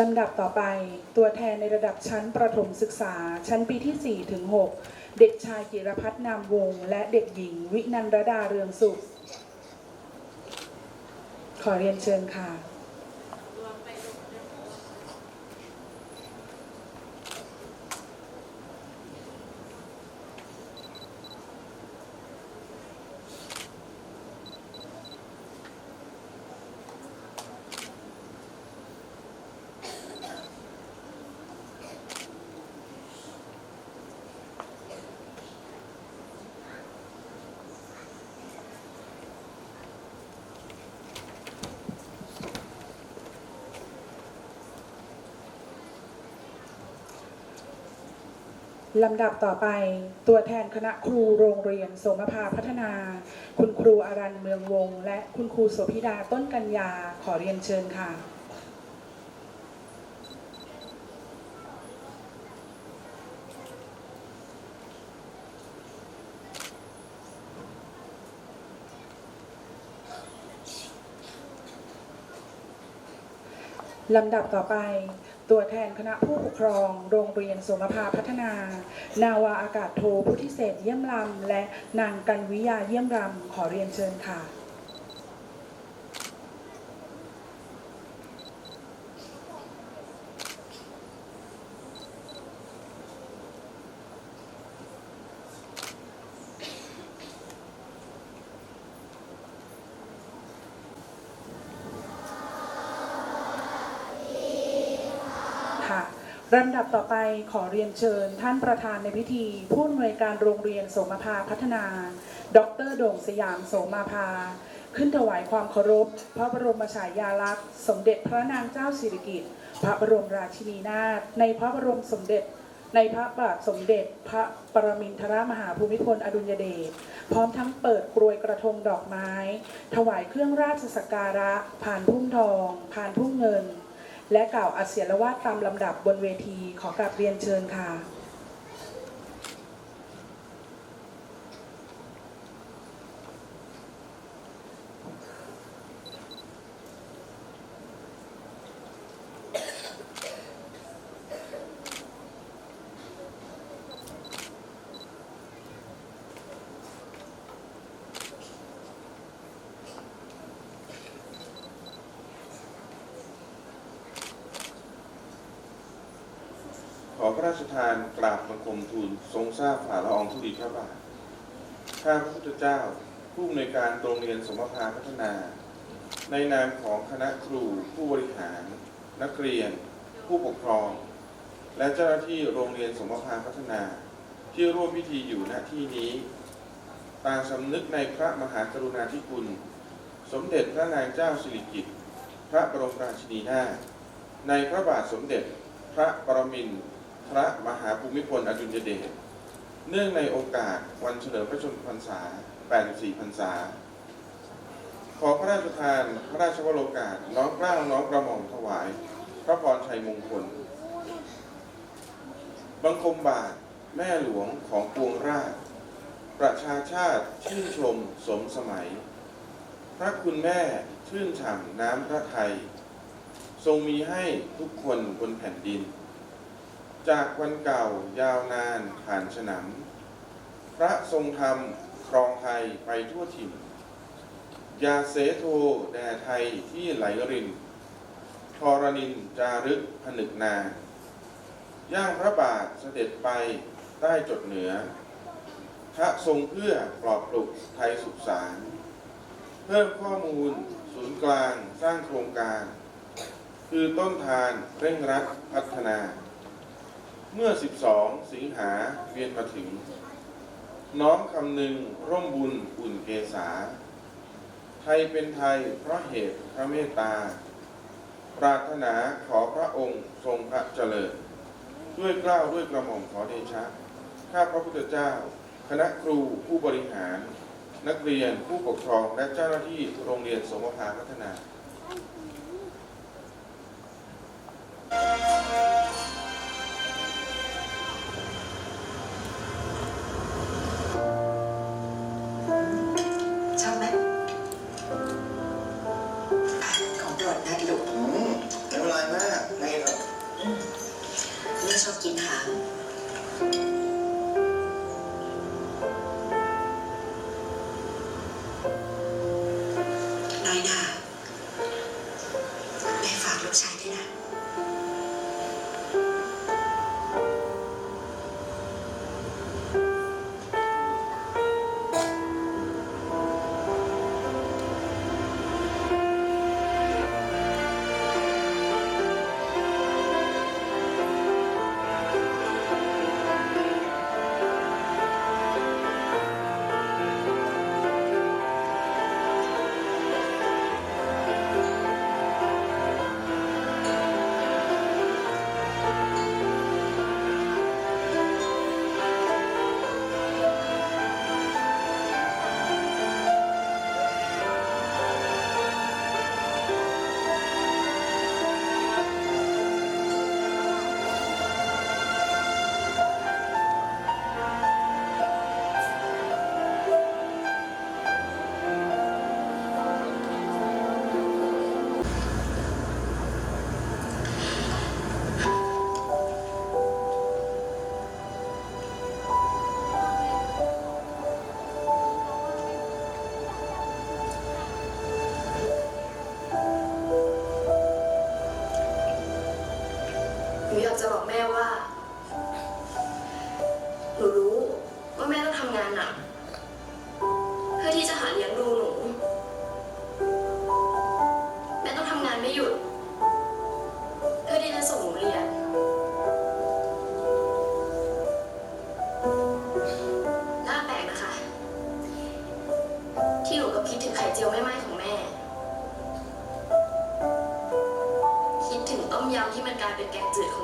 ลำดับต่อไป ตัวแทนในระดับชั้นประถมศึกษา ชั้นปีที่ 4 ถึง 6 เด็กชายกิรพัฒน์นามวงศ์และเด็กหญิง วินันรดาเรืองสุข ขอเรียนเชิญค่ะ ลำดับต่อไปตัวแทนคณะครูโรงเรียนโสมภาพัฒนา คุณครูอารันเมืองวงศ์และคุณครูโสภิดาต้นกัญญาขอเรียนเชิญค่ะ ลำดับต่อไป ตัวแทนคณะผู้ปกครอง โรงเรียนสมภาพัฒนา นาวาอากาศโทผู้ทิเศษเยี่ยมลำและนางกันวิยาเยี่ยมรำขอเรียนเชิญค่ะ ลำดับต่อไปขอเรียนเชิญ ท่านประธานในพิธี ผู้อำนวยการโรงเรียนโสมภาพัฒนา ดรโด่งสยามโสมาภา ขึ้นถวายความเคารพ พระบรมฉายาลักษณ์ สมเด็จพระนางเจ้าสิริกิติ์พระบรมราชินีนาถในพระบรมสมเด็จ ในพระบาทสมเด็จ พระปรมินทรมหาภูมิพลอดุลยเดชพร้อมทั้งเปิดกรวยกระทงดอกไม้ ถวายเครื่องราชสักการะผ่านพุ่มทอง ผ่านพุ่มเงิน และกล่าวอัเสียรวาดตามลำดับบนเวทีขอกราบเรียนเชิญค่ะ พระราชทานกราบบังคมทูลทรงทราบฝ่าละอองธุลีพระบาทข้าพระพุทธเจ้า ผู้อำนวยการโรงเรียนสมภาพัฒนา ในนามของคณะครูผู้บริหาร นักเรียน ผู้ปกครอง และเจ้าหน้าที่โรงเรียนสมภาพัฒนา ที่ร่วมพิธีอยู่ณที่นี้ต่างสำนึกในพระมหากรุณาธิคุณ สมเด็จพระนางเจ้าสิริกิติ์พระบรมราชินีนาถในพระบาทสมเด็จพระปรมินทร พระมหาภูมิพลอดุลยเดช เนื่องในโอกาสวันเฉลิมพระชนมพรรษา 84 พรรษา ขอพระราชทานพระราชวโรกาสน้อมเกล้าน้อมกระหม่อมถวาย พระพรชัยมงคล บังคมบาทแม่หลวงของปวงราช ประชาชาติชื่นชมสมสมัย พระคุณแม่ชื่นฉ่ำน้ำพระไทย ทรงมีให้ทุกคนบนแผ่นดิน จากวันเก่ายาวนานผ่านฉนำพระทรงธรรมครองไทยไปทั่วถิ่น ยาเสโทแด่ไทยที่ไหลรินทรนินจารึกผนึกนานย่างพระบาทเสด็จไปใต้จดเหนือ พระทรงเพื่อปลอบปลุกไทยสุขสาร เพิ่มข้อมูลศูนย์กลางสร้างโครงการ คือต้นทานเร่งรัดพัฒนา เมื่อ 12 สิงหาเวียนมาถึง น้อมคำหนึ่งร่มบุญอุ่นเกษา ไทยเป็นไทยเพราะเหตุพระเมตตา ปรารถนาขอพระองค์ทรงพระเจริญ ด้วยเกล้าวด้วยกระหม่อมขอเดชะ ข้าพระพุทธเจ้า คณะครูผู้บริหาร นักเรียนผู้ปกครองและเจ้าหน้าที่โรงเรียนสมภาพัฒนา ที่มันกลายเป็นแกงจืดของ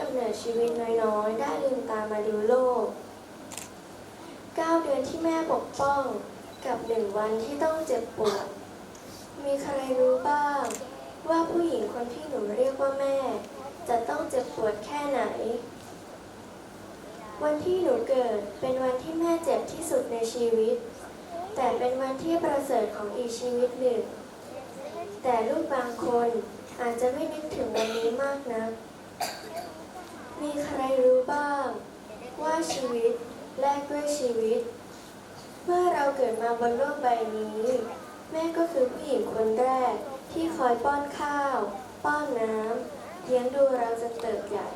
กำเนิดชีวิตน้อยๆ ได้ลืมตามาดูโลกเก้าเดือนที่แม่ปกป้อง กับหนึ่งวันที่ต้องเจ็บปวด มีใครรู้บ้าง ว่าผู้หญิงคนที่หนูเรียกว่าแม่ จะต้องเจ็บปวดแค่ไหน วันที่หนูเกิดเป็นวันที่แม่เจ็บที่สุดในชีวิต แต่เป็นวันที่ประเสริฐของอีกชีวิตหนึ่ง แต่ลูกบางคนอาจจะไม่นึกถึงวันนี้มากนะ มีใครรู้บ้าง ว่าชีวิตแลกด้วยชีวิต เมื่อเราเกิดมาบนโลกใบนี้ แม่ก็คือผู้หญิงคนแรกที่คอยป้อนข้าว ป้อนน้ำเลี้ยงดูเราจนเติบใหญ่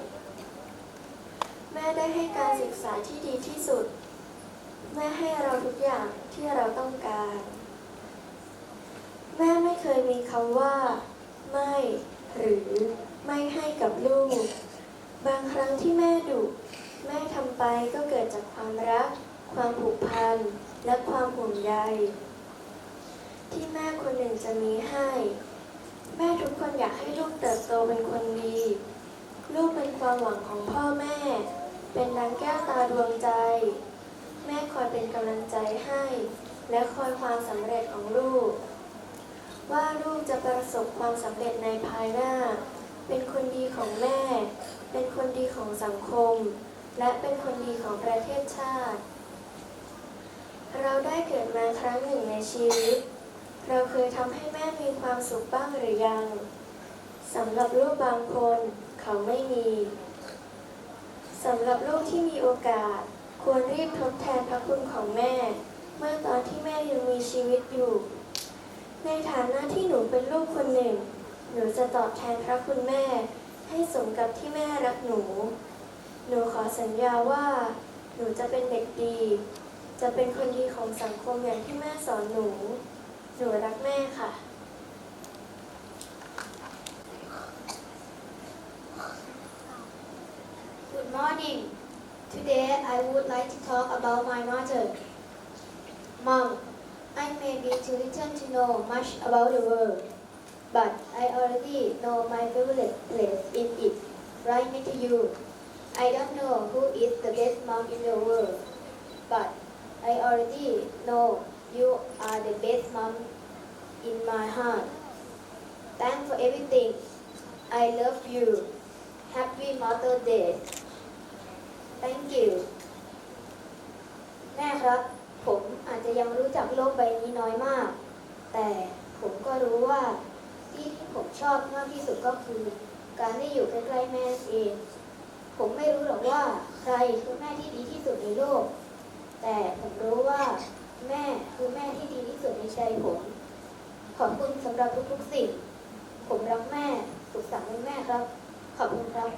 แม่ได้ให้การศึกษาที่ดีที่สุด แม่ให้เราทุกอย่างที่เราต้องการ แม่ไม่เคยมีคำว่า ไม่ หรือไม่ให้กับลูก บางครั้งที่แม่ดุแม่ทำไปก็เกิดจากความรัก ความผูกพัน และความห่วงใยที่แม่คนหนึ่งจะมีให้ แม่ทุกคนอยากให้ลูกเติบโตเป็นคนดี ลูกเป็นความหวังของพ่อแม่ เป็นดังแก้วตาดวงใจ แม่คอยเป็นกำลังใจให้ และคอยความสำเร็จของลูก ว่าลูกจะประสบความสำเร็จในภายหน้า เป็นคนดีของแม่ เป็นคนดีของสังคม และเป็นคนดีของประเทศชาติ เราได้เกิดมาครั้งหนึ่งในชีวิต เราเคยทำให้แม่มีความสุขบ้างหรือยังสำหรับลูกบางคนเขาไม่มีสำหรับลูกที่มีโอกาส ควรรีบทดแทนพระคุณของแม่ เมื่อตอนที่แม่ยังมีชีวิตอยู่ ในฐานะที่หนูเป็นลูกคนหนึ่ง หนูจะตอบแทนพระคุณแม่ ให้สมกับที่แม่รักหนู หนูขอสัญญาว่า หนูจะเป็นเด็กดี จะเป็นคนดีของสังคมอย่างที่แม่สอนหนู หนูรักแม่ค่ะ Good morning. Today I would like to talk about my mother. Mom, I may be too little to know much about the world, but I already know my favorite place in it, right next to you. I don't know who is the best mom in the world, but I already know you are the best mom in my heart. Thanks for everything. I love you. Happy Mother's Day. Thank you แม่ครับ ผมอาจจะยังรู้จักโลกใบนี้น้อยมาก แต่ผมก็รู้ว่า ที่ผมชอบมากที่สุดก็คือ การได้อยู่ใกล้ๆแม่เอง ผมไม่รู้หรอกว่าใครคือแม่ที่ดีที่สุดในโลก แต่ผมรู้ว่าแม่คือแม่ที่ดีที่สุดในใจผม ขอบคุณสำหรับทุกๆสิ่ง ผมรักแม่สุขสันต์วันแม่ครับ ขอบคุณครับ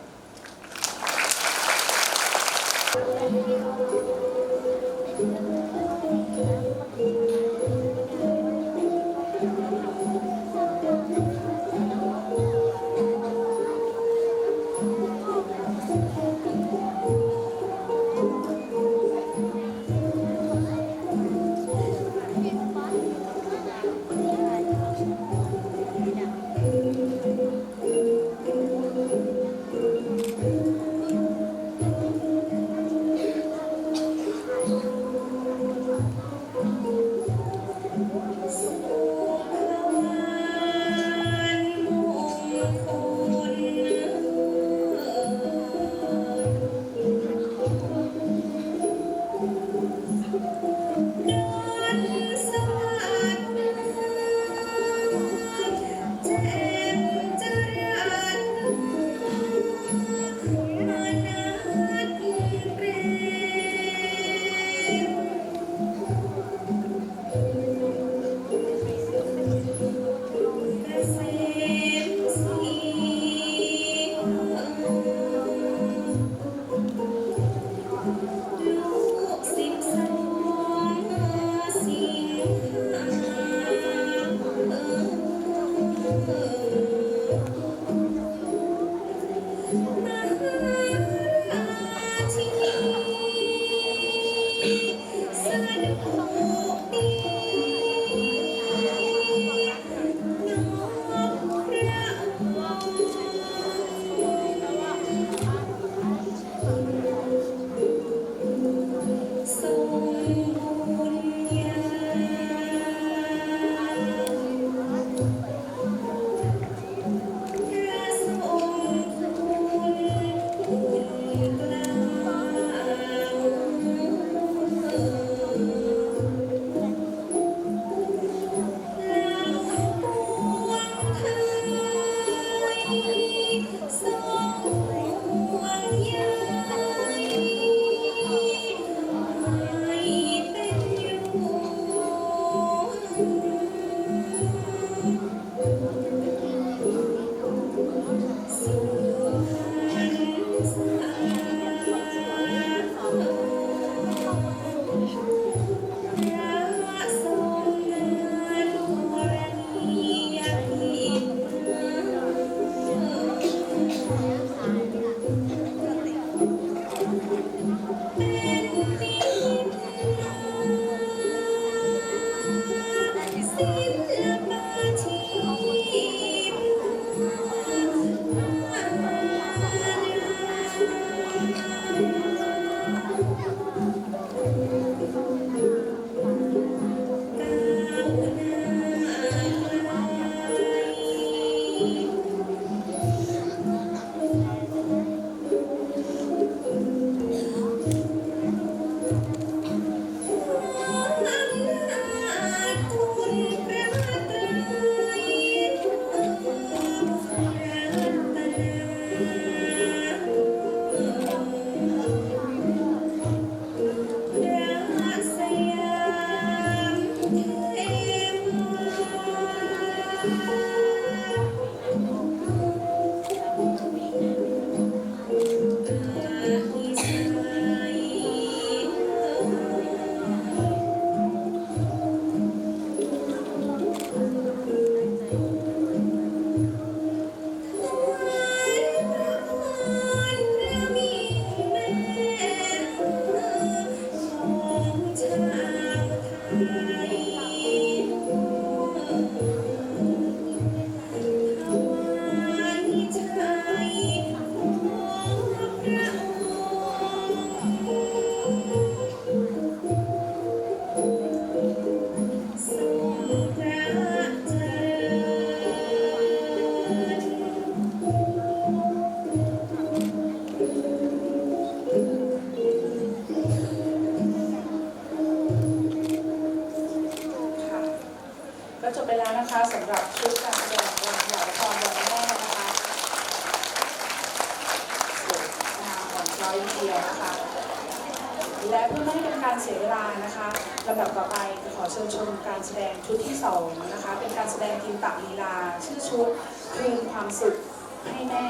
ให้แม่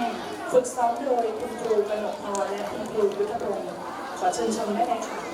ฝึกซ้อมโดยคุณครูกนกพรและคุณครูยุทธรงศ์ขอเชิญชมได้เลยค่ะ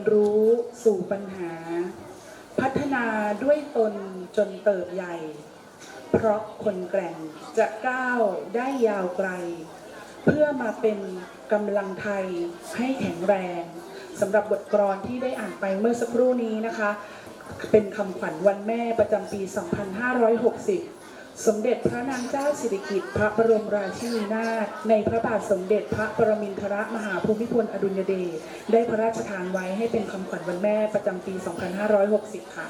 นรู้สู่ปัญหา พัฒนาด้วยตนจนเติบใหญ่ เพราะคนแกร่งจะก้าวได้ยาวไกล เพื่อมาเป็นกำลังไทยให้แข็งแรงสำหรับบทกลอนที่ได้อ่านไปเมื่อสักครู่นี้นะคะ เป็นคำขวัญวันแม่ประจำปี 2560 สมเด็จพระนางเจ้าสิริกิติ์พระบรมราชินีนาถในพระบาทสมเด็จพระปรมินทรมหาภูมิพลอดุลยเดชได้พระราชทานไว้ให้เป็นคำขวัญวันแม่ประจำปี 2560 ค่ะ